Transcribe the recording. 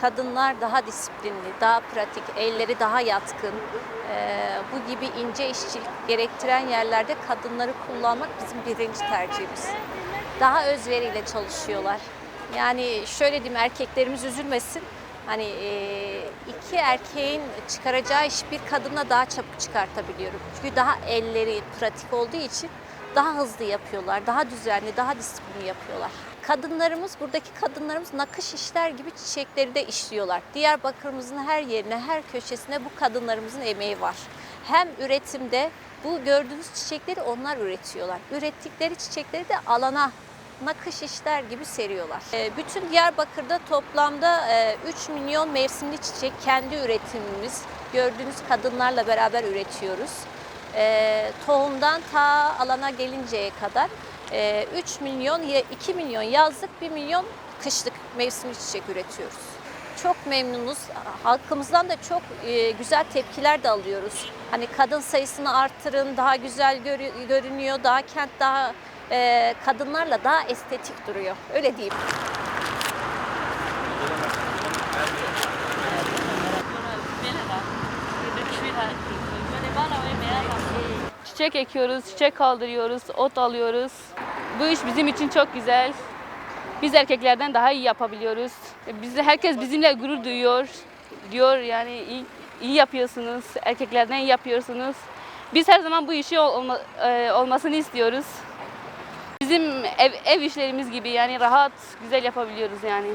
kadınlar daha disiplinli, daha pratik, elleri daha yatkın. Ee, bu gibi ince işçilik gerektiren yerlerde kadınları kullanmak bizim birinci tercihimiz. Daha özveriyle çalışıyorlar. Yani şöyle diyeyim erkeklerimiz üzülmesin. Hani e, iki erkeğin çıkaracağı iş bir kadınla daha çabuk çıkartabiliyorum. Çünkü daha elleri pratik olduğu için daha hızlı yapıyorlar, daha düzenli, daha disiplinli yapıyorlar. Kadınlarımız, buradaki kadınlarımız nakış işler gibi çiçekleri de işliyorlar. Diyarbakır'ımızın her yerine, her köşesine bu kadınlarımızın emeği var. Hem üretimde bu gördüğünüz çiçekleri onlar üretiyorlar. Ürettikleri çiçekleri de alana nakış işler gibi seriyorlar. E, Bütün Diyarbakır'da toplamda e, 3 milyon mevsimli çiçek kendi üretimimiz. Gördüğünüz kadınlarla beraber üretiyoruz. E, Tohumdan ta alana gelinceye kadar e, 3 milyon, 2 milyon yazlık, 1 milyon kışlık mevsimli çiçek üretiyoruz. Çok memnunuz. Halkımızdan da çok e, güzel tepkiler de alıyoruz. Hani kadın sayısını arttırın, daha güzel görü- görünüyor, daha kent daha e, kadınlarla daha estetik duruyor. Öyle diyeyim. Çiçek ekiyoruz, çiçek kaldırıyoruz, ot alıyoruz. Bu iş bizim için çok güzel. Biz erkeklerden daha iyi yapabiliyoruz. Biz herkes bizimle gurur duyuyor. Diyor yani iyi, iyi yapıyorsunuz, erkeklerden iyi yapıyorsunuz. Biz her zaman bu işi olma- e, olmasını istiyoruz. Bizim ev, ev işlerimiz gibi yani rahat, güzel yapabiliyoruz yani.